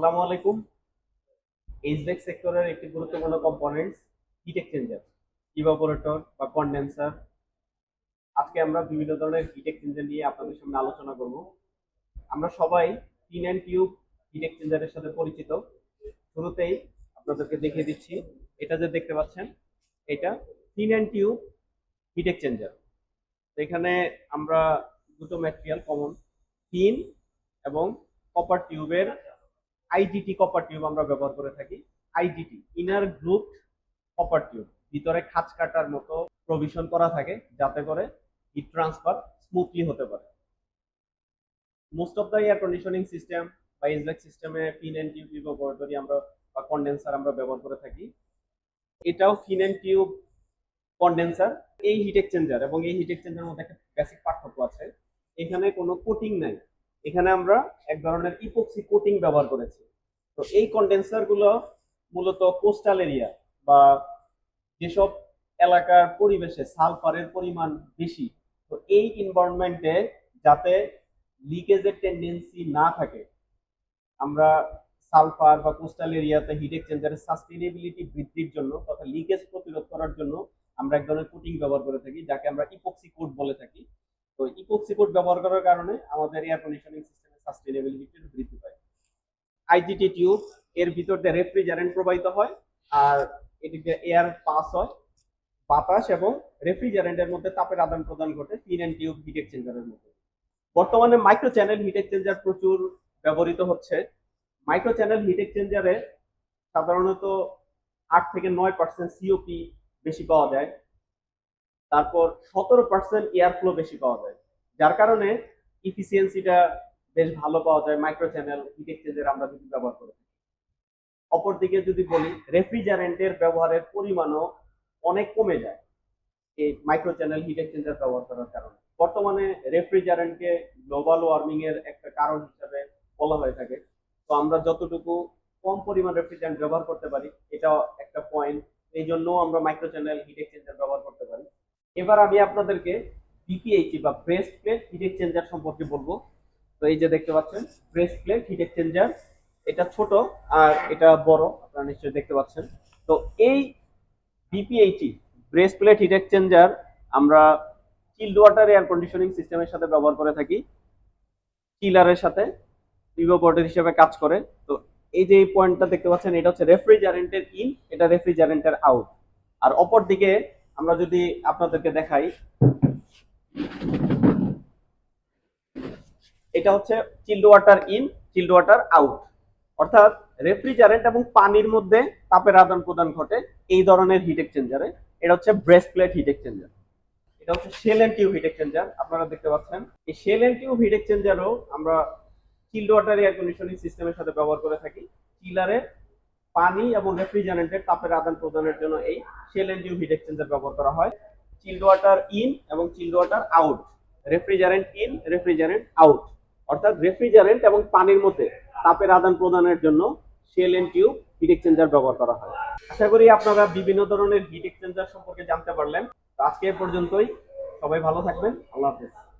আসসালামু আলাইকুম। এইচভেক সেক্টরের একটি গুরুত্বপূর্ণ কম্পোনেন্টস হিট এক্সচেঞ্জার ইভাপোরেটর বা কন্ডেন্সার আজকে আমরা বিভিন্ন ধরনের হিট এক্সচেঞ্জার নিয়ে আপনাদের সামনে আলোচনা করব। আমরা সবাই টিন অ্যান্ড টিউব হিট এক্সচেঞ্জারের সাথে পরিচিত। শুরুতেই আপনাদেরকে দেখিয়ে দিচ্ছি, এটা যে দেখতে পাচ্ছেন, এটা fin and tube heat exchanger এখানে আমরা দুটো ম্যাটেরিয়াল কমন টিন এবং কপার টিউবের আইজিটি কপার টিউব আমরা ব্যবহার করে থাকি। আইডিটি ইনার গ্রুপ কপার টিউব ভিতরে খাঁচ কাটার মতো প্রভিশন করা থাকে যাতে করে হিট ট্রান্সফার স্মুথলি হতে পারে। Most of the air conditioning system বা এজব্যাক সিস্টেমে পিন অ্যান্ড টিউব রিভোভার্টরি আমরা বা কন্ডেন্সার আমরা ব্যবহার করে থাকি। এটাও ফিন অ্যান্ড টিউব কন্ডেন্সার এই হিট এক্সচেঞ্জার এবং এই হিট এক্সচেঞ্জারের মধ্যে একটা বেসিক পার্থক্য আছে। এখানে কোনো কোটিং নাই। এখানে আমরা এক ধরনের ইপক্সি কোটিং ব্যবহার করেছি। তো এই কন্ডেন্সারগুলো মূলত কোস্টাল এরিয়া বা যেসব এলাকার পরিবেশে সালফারের পরিমাণ বেশি, তো এই এনভায়রনমেন্টে যাতে লিকেজের টেন্ডেন্সি না থাকে, আমরা সালফার বা কোস্টাল এরিয়াতে হিট এক্সচেঞ্জারের সাস্টেনেবিলিটি বৃদ্ধির জন্য তথা লিকেজ প্রতিরোধ করার জন্য আমরা এক ধরনের কোটিং ব্যবহার করে থাকি, যাকে আমরা ইপক্সি কোট বলে থাকি। তো ইপক্সি কোট ব্যবহার করার কারণে আমাদের এয়ার কন্ডিশনিং সিস্টেমের সাস্টেনেবিলিটি বৃদ্ধি পায়। আইজিটি টিউব এর ভিতর দিয়ে রেফ্রিজারেন্ট প্রবাহিত হয়, আর এদিকে এয়ার পাস হয়, বাতাস এবং রেফ্রিজারেন্টের মধ্যে তাপের আদান প্রদান ঘটে ফিন অ্যান্ড টিউব হিট এক্সচেঞ্জারের মধ্যে। বর্তমানে মাইক্রো চ্যানেল হিট এক্সচেঞ্জার প্রচুর ব্যবহৃত হচ্ছে। মাইক্রো চ্যানেল হিট এক্সচেঞ্জারে সাধারণত আট থেকে নয় পার্সেন্ট সিওপি বেশি পাওয়া যায়। তারপর সতেরো পার্সেন্ট এয়ার ফ্লো বেশি পাওয়া যায়। যার কারণে ইফিসিয়েন্সিটা বেশ ভালো পাওয়া যায় মাইক্রো চ্যানেল হিট আমরা যদি ব্যবহার করে থাকি। অপরদিকে যদি বলি রেফ্রিজারেন্টের ব্যবহারের পরিমাণও অনেক কমে যায় এই মাইক্রো চ্যানেল হিট এক্সচেঞ্জার ব্যবহার করার কারণে। বর্তমানে রেফ্রিজারেন্টকে গ্লোবাল ওয়ার্মিং এর একটা কারণ হিসাবে বলা হয়ে থাকে। তো আমরা যতটুকু কম পরিমাণ রেফ্রিজারেন্ট ব্যবহার করতে পারি, এটাও একটা পয়েন্ট এই জন্য আমরা মাইক্রো চ্যানেল হিট এক্সচেঞ্জার ব্যবহার করতে পারি। এবার আমি আপনাদেরকে বিপিএইচি বা ব্রেস্ট প্লেট হিট এক্সচেঞ্জার সম্পর্কে বলব। তো এই যে দেখতে পাচ্ছেন ব্রেস্ট প্লেট হিট এক্সচেঞ্জার এটা ছোট আর এটা বড়, আপনারা নিশ্চয়ই দেখতে পাচ্ছেন। তো এই BPHE brazed plate heat exchanger আমরা চিল্ড ওয়াটার এয়ার কন্ডিশনিং সিস্টেমের সাথে ব্যবহার করে থাকি। চিলারের সাথে রিভোপোর্টের হিসেবে কাজ করে। তো এই যে পয়েন্টটা দেখতে পাচ্ছেন, এটা হচ্ছে রেফ্রিজারেন্টের ইন এটা রেফ্রিজারেন্টের আউট আর অপর দিকে আমরা যদি আপনাদেরকে দেখাই এটা হচ্ছে chilled water in chilled water out অর্থাৎ রেফ্রিজারেন্ট এবং পানির মধ্যে তাপের আদান প্রদান ঘটে এই ধরনের হিট এক্সচেঞ্জারে এটা হচ্ছে ব্রেস্ট প্লেট হিট এক্সচেঞ্জার এটা হচ্ছে shell and tube heat exchanger আপনারা দেখতে পাচ্ছেন। এই শেল এন্ড টিউব হিট এক্সচেঞ্জারও আমরা চিল্ড ওয়াটার এয়ার কন্ডিশনিং সিস্টেমের সাথে ব্যবহার করে থাকি। চিলারে পানি এবং রেফ্রিজারেন্টের তাপের আদান প্রদানের জন্য এই shell and tube heat exchanger ব্যবহার করা হয়। চিল্ড ওয়াটার ইন এবং chilled water out refrigerant in refrigerant out অর্থাৎ রেফ্রিজারেন্ট এবং পানির মধ্যে তাপের আদান প্রদানের জন্য shell and tube heat exchanger ব্যবহার করা হয়। আশা করি আপনারা বিভিন্ন ধরনের হিট এক্সচেঞ্জার সম্পর্কে জানতে পারলেন। আজকে পর্যন্তই। সবাই ভালো থাকবেন। আল্লাহ হাফেজ।